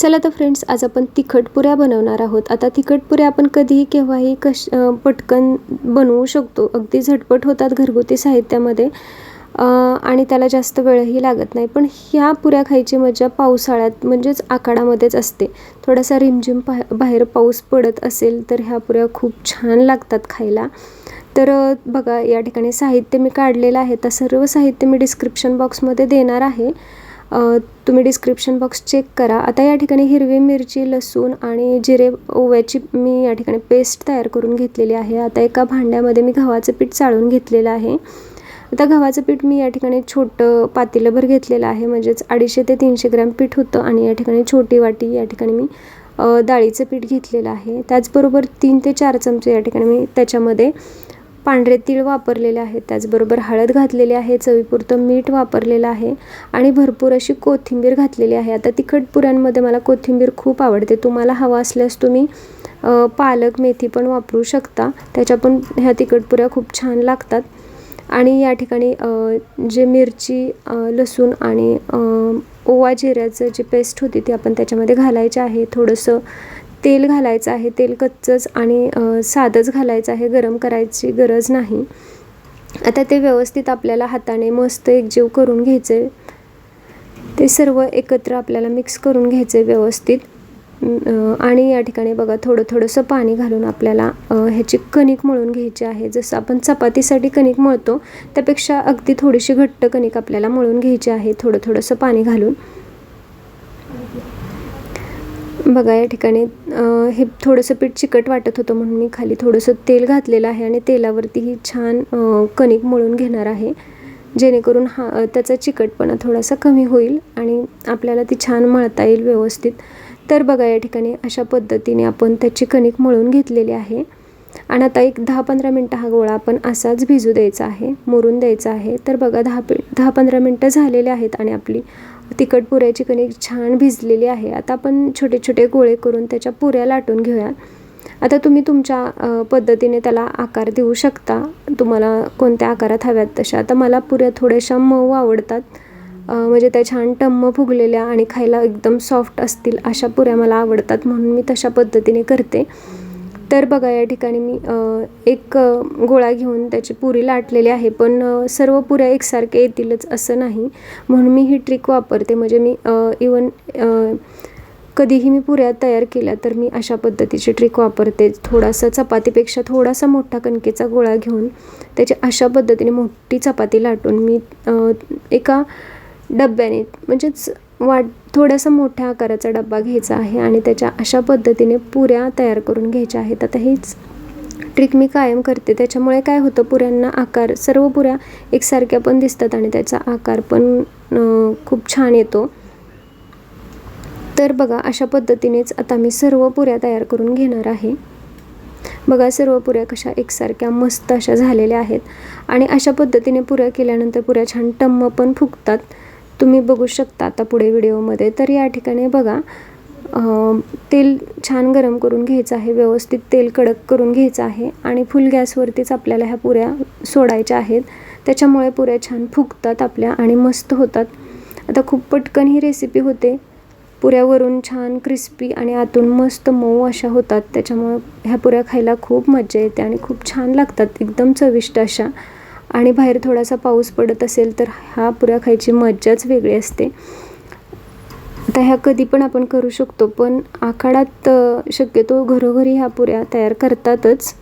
चला तर फ्रेंड्स आज आपण तिखट पुऱ्या बनवणार आहोत. आता तिखट पुऱ्या आपण कधीही केव्हाही कश पटकन बनवू शकतो. अगदी झटपट होतात घरगुती साहित्यामध्ये आणि त्याला जास्त वेळही लागत नाही. पण ह्या पुऱ्या खायची मजा पावसाळ्यात म्हणजेच आखाडामध्येच असते. थोडासा रिमझिम पा बाहेर पाऊस पडत असेल तर ह्या पुऱ्या खूप छान लागतात खायला. तर बघा या ठिकाणी साहित्य मी काढलेलं आहे. तर सर्व साहित्य मी डिस्क्रिप्शन बॉक्समध्ये देणार आहे. तुम्ही डिस्क्रिप्शन बॉक्स चेक करा. आता या ठिकाणी हिरवी मिरची लसूण आणि जिरे ओव्याची मी या ठिकाणी पेस्ट तयार करून घेतलेली आहे. आता एका भांड्यामध्ये मी गव्हाचं पीठ चाळून घेतलेलं आहे. आता गव्हाचं पीठ मी या ठिकाणी छोटं पातेलंभर घेतलेलं आहे. म्हणजेच अडीचशे ते तीनशे ग्रॅम पीठ होतं आणि या ठिकाणी छोटी वाटी या ठिकाणी मी डाळीचं पीठ घेतलेलं आहे. त्याचबरोबर तीन ते चार चमचे या ठिकाणी मी त्याच्यामध्ये पांढरे तीळ वापरलेले आहेत. त्याचबरोबर हळद घातलेली आहे चवीपुरतं मीठ वापरलेलं आहे आणि भरपूर अशी कोथिंबीर घातलेली आहे. आता तिखट पुऱ्यांमध्ये मला कोथिंबीर खूप आवडते. तुम्हाला हवा असल्यास तुम्ही पालक मेथी पण वापरू शकता. त्याच्या पण ह्या तिखट पुऱ्या खूप छान लागतात. आणि या ठिकाणी जे मिरची लसूण आणि ओवा जिऱ्याचं जी पेस्ट होती ती आपण त्याच्यामध्ये घालायची आहे. थोडंसं तेल घालायचं आहे तेल कच्चंच आणि साधंच घालायचं आहे गरम करायची गरज नाही. आता ते व्यवस्थित आपल्याला हाताने मस्त एकजीव करून घ्यायचे. ते सर्व एकत्र आपल्याला मिक्स करून घ्यायचे व्यवस्थित. आणि या ठिकाणी बघा थोडं थोडंसं पाणी घालून आपल्याला ह्याची कणिक मळून घ्यायची आहे. जसं आपण चपातीसाठी कणिक मळतो त्यापेक्षा अगदी थोडीशी घट्ट कणिक आपल्याला मळून घ्यायची आहे थोडं थोडंसं पाणी घालून. बघा या ठिकाणी हे थोडंसं पीठ चिकट वाटत होतं म्हणून मी खाली थोडंसं तेल घातलेलं आहे आणि तेलावरती ही छान कणिक मळून घेणार आहे. जेणेकरून हा त्याचा चिकटपणा थोडासा कमी होईल आणि आपल्याला ती छान मळता येईल व्यवस्थित. तर बघा या ठिकाणी अशा पद्धतीने आपण त्याची कणिक मळून घेतलेली आहे. आणि आता एक दहा पंधरा मिनटं हा गोळा आपण असाच भिजू द्यायचा आहे मुरून द्यायचा आहे. तर बघा दहा पि दहा पंधरा मिनटं झालेले आहेत आणि आपली तिखट पुऱ्याची कणिक छान भिजलेली आहे. आता आपण छोटे छोटे गोळे करून त्याच्या पुऱ्या लाटून घेऊया. आता तुम्ही तुमच्या पद्धतीने त्याला आकार देऊ शकता. तुम्हाला कोणत्या आकारात हव्यात तशा. आता मला पुऱ्या थोड्याशा मऊ आवडतात. म्हणजे त्या छान टम्म फुगलेल्या आणि खायला एकदम सॉफ्ट असतील अशा पुऱ्या मला आवडतात म्हणून मी तशा पद्धतीने करते. तर बघा या ठिकाणी मी एक गोळा घेऊन त्याची पुरी लाटलेली आहे पण सर्व पुऱ्या एकसारख्या येतीलच असं नाही. म्हणून मी ही ट्रिक वापरते. म्हणजे मी इवन कधीही मी पुऱ्या तयार केल्या तर मी अशा पद्धतीची ट्रिक वापरते. थोडासा चपातीपेक्षा थोडासा मोठा कणकेचा गोळा घेऊन त्याची अशा पद्धतीने मोठी चपाती लाटून मी एका डब्याने म्हणजेच वाट थोडासा मोठ्या आकाराचा डब्बा घ्यायचा आहे आणि त्याच्या अशा पद्धतीने पुऱ्या तयार करून घ्यायच्या आहेत. आता हीच ट्रिक मी कायम करते. त्याच्यामुळे काय होतं पुऱ्यांना आकार सर्व पुऱ्या एकसारख्या पण दिसतात आणि त्याचा आकार पण खूप छान येतो. तर बघा अशा पद्धतीनेच आता मी सर्व पुऱ्या तयार करून घेणार आहे. बघा सर्व पुऱ्या कशा एकसारख्या मस्त अशा झालेल्या आहेत. आणि अशा पद्धतीने पुऱ्या केल्यानंतर पुऱ्या छान टम्म पण फुगतात. तुम्ही बघू शकता आता पुढे व्हिडिओमध्ये. तर या ठिकाणी बघा तेल छान गरम करून घ्यायचं आहे व्यवस्थित तेल कडक करून घ्यायचं आहे आणि फुल गॅसवरतीच आपल्याला ह्या पुऱ्या सोडायच्या आहेत. त्याच्यामुळे पुऱ्या छान फुगतात आपल्या आणि मस्त होतात. आता खूप पटकन ही रेसिपी होते. पुऱ्यावरून छान क्रिस्पी आणि आतून मस्त मऊ अशा होतात. त्याच्यामुळं ह्या पुऱ्या खायला खूप मजा येते आणि खूप छान लागतात. एकदम चविष्ट अशा. आणि बाहेर थोडासा पाऊस पडत असेल तर ह्या पुऱ्या खायची मज्जाच वेगळी असते. आता ह्या कधी पण आपण करू शकतो पण आखाडात शक्यतो घरोघरी ह्या पुऱ्या तयार करतातच.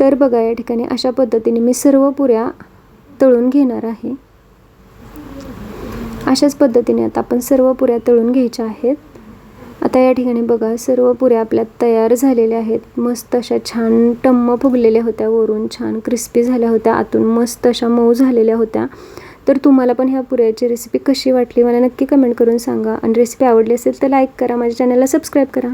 तर बघा या ठिकाणी अशा पद्धतीने मी सर्व पुऱ्या तळून घेणार आहे. अशाच पद्धतीने आता आपण सर्व पुऱ्या तळून घ्यायच्या आहेत. आता या ठिकाणी बघा सर्व पुऱ्या आपल्या तयार झालेल्या आहेत. मस्त अशा छान टम्म फुगलेल्या होत्या वरून छान क्रिस्पी झाल्या होत्या. आतून मस्त अशा मऊ झालेल्या होत्या. तर तुम्हाला पण ह्या पुऱ्याची रेसिपी कशी वाटली मला नक्की कमेंट करून सांगा. आणि रेसिपी आवडली असेल तर लाईक करा माझ्या चॅनलला सबस्क्राईब करा.